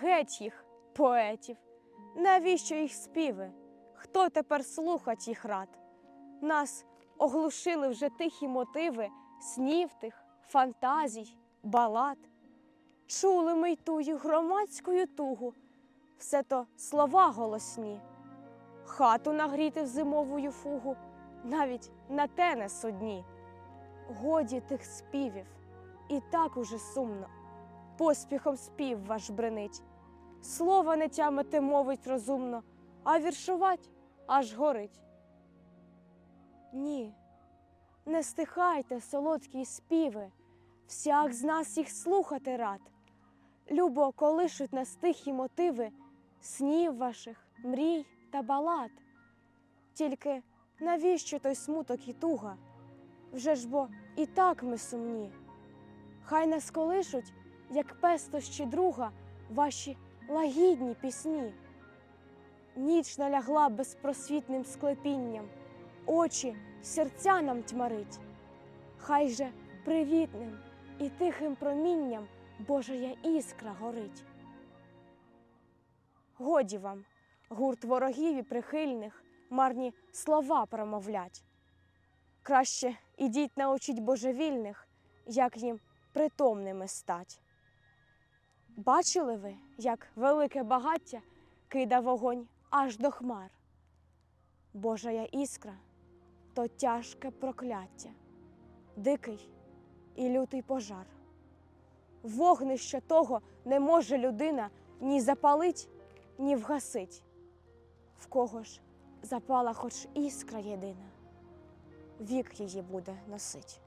Геть їх, поетів, навіщо їх співи? Хто тепер слухать їх рад? Нас оглушили вже тихі мотиви снів тих, фантазій, балад. Чули ми й тую громадською тугу, все то слова голосні. Хату нагріти в зимовую фугу, навіть на те не судні. Годі тих співів, і так уже сумно, поспіхом спів ваш бренить. Слова не тямите мовить розумно, а віршувать аж горить. Ні, не стихайте, солодкі співи, всяк з нас їх слухати рад. Любо колишуть нас тихі мотиви снів ваших, мрій та балад. Тільки навіщо той смуток і туга? Вже ж бо і так ми сумні. Хай нас колишуть, як пестощі друга, ваші лагідні пісні. Ніч налягла безпросвітним склепінням, очі, серця нам тьмарить. Хай же привітним і тихим промінням Божая іскра горить. Годі вам, гурт ворогів і прихильних, марні слова промовлять. Краще ідіть научіть божевільних, як їм притомними стать. Бачили ви, як велике багаття кида вогонь аж до хмар? Божая іскра то тяжке прокляття, дикий і лютий пожар. Вогнище того не може людина ні запалить, ні вгасить. В кого ж запала хоч іскра єдина, вік її буде носить.